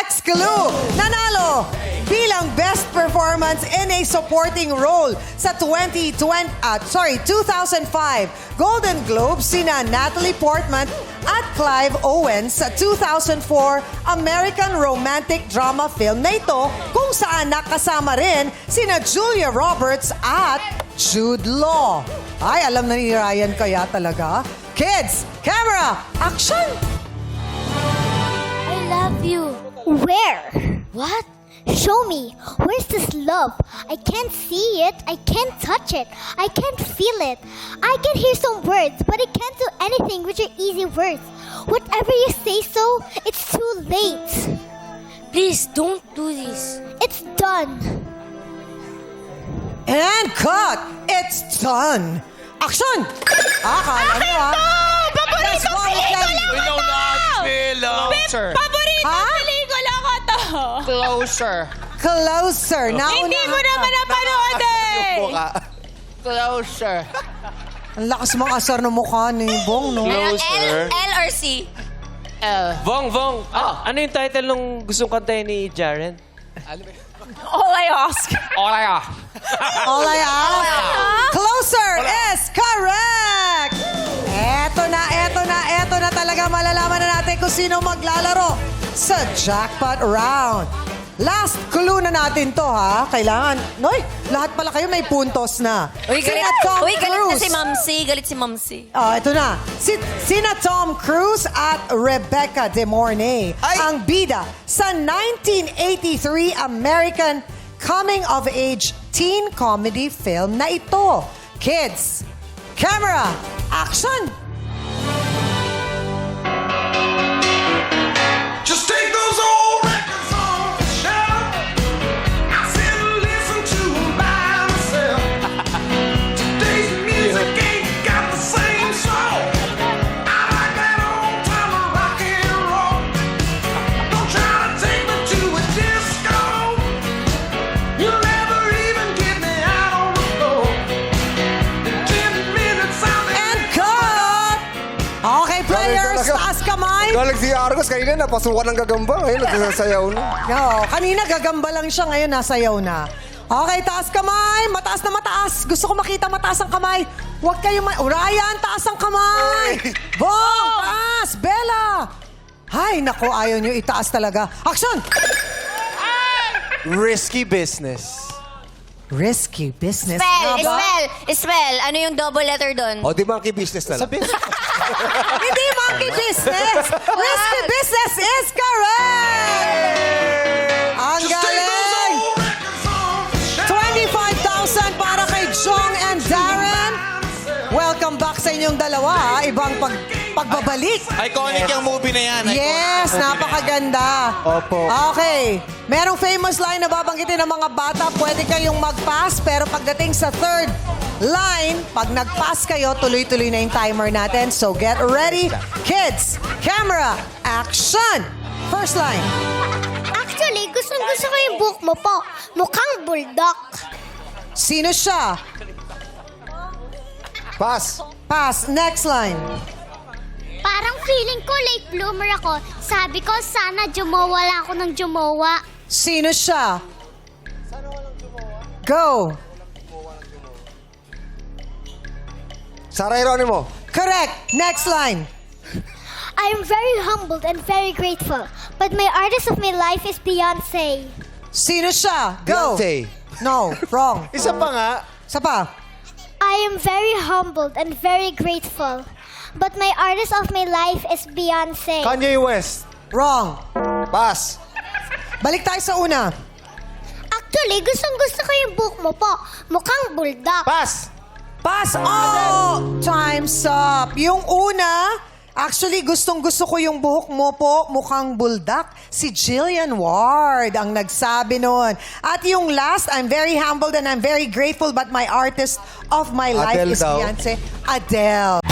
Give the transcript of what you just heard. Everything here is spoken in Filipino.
Next clue, nanalo bilang best performance in a supporting role sa 2020, ah, sorry, 2005 Golden Globe sina Natalie Portman at Clive Owens sa 2004 American romantic drama film na ito kung saan nakasama rin sina Julia Roberts at Jude Law. Ay, alam na ni Ryan kaya talaga. Kids, camera, action! I love you. Where? What? Show me. Where's this love? I can't see it. I can't touch it. I can't feel it. I can hear some words, but I can't do anything with your easy words. Whatever you say so, it's too late. Please, don't do this. It's done. And cut! It's done! Action! Ah, kala nyo ah. Yes, Monica. Ikaw na, Closer. Paborito Ha? Closer. Closer. Nauna Hindi mo naman napanood eh. Closer. Ang lakas mga asar ng mukha ni Bong, no? Closer. L or C? L. Vong, Vong. Ah, ano yung title nung gustong kantahin ni Jaren? All I ask. Olaya. All I ask. Closer is correct! Eto na, eto na, eto na talaga malalaman na natin kung sino maglalaro sa jackpot round. Last clue na natin to, ha? Kailangan, Noy, lahat pala kayo may puntos na. Uy, galit, Sina Tom uy, galit na Cruise. si Mamsi. Galit si Mamsi. Oh, ito na. Si, sina Tom Cruise at Rebecca De Mornay ang bida sa 1983 American coming-of-age teen comedy film na ito. Kids, camera, action! Okay, players, talaga. taas kamay. Galing si Argos, kanina napasukan ng gagamba. Ngayon, nagsasayaw na. No, kanina gagamba lang siya, ngayon nasayaw na. Okay, taas kamay. Mataas na mataas. Gusto ko makita mataas ang kamay. Huwag kayong... Ma- Ryan, taas ang kamay! Bong, taas! Bella! Ay, nako, ayaw nyo itaas talaga. Action! Risky business. Risky business. Spell, nga ba? spell, spell. Ano yung double letter doon? O, di monkey business na lang. Sabi, Hindi monkey business. Risky business is correct! Ang galing! old records off the shelf. 25,000 para kay Jong and Darren. Welcome back sa inyong dalawa. Ibang pag pagbabalik. Iconic yung movie na yan. Yes, napakaganda. Opo. Okay. Merong famous line na babanggitin ng mga bata. Pwede kayong mag-pass, pero pagdating sa third line, pag nag-pass kayo, tuloy-tuloy na yung timer natin. So get ready. Kids, camera, action! First line. Actually, gustong gusto ko yung book mo po. Mukhang bulldog. Sino siya? Pass. Pass. Next line. Parang feeling ko late bloomer ako. Sabi ko, sana jumowa lang ako ng jumowa. Sino siya? Go. Sarah Geronimo. Correct. Next line. I am very humbled and very grateful. But my artist of my life is Beyonce. Sino siya? Go. Beyonce. No, wrong. isa pa nga. Isa pa. I am very humbled and very grateful. But my artist of my life is Beyonce. Kanye West. Wrong. Pass. Balik tayo sa una. Actually, gustong gusto ko yung book mo po. Mukhang bulldog. Pass. Pass. Oh, time's up. Yung una, actually gustong gusto ko yung buhok mo po, mukhang buldak. Si Jillian Ward ang nagsabi nun. At yung last, I'm very humbled and I'm very grateful but my artist of my life Adele is daw. Beyonce. Adele.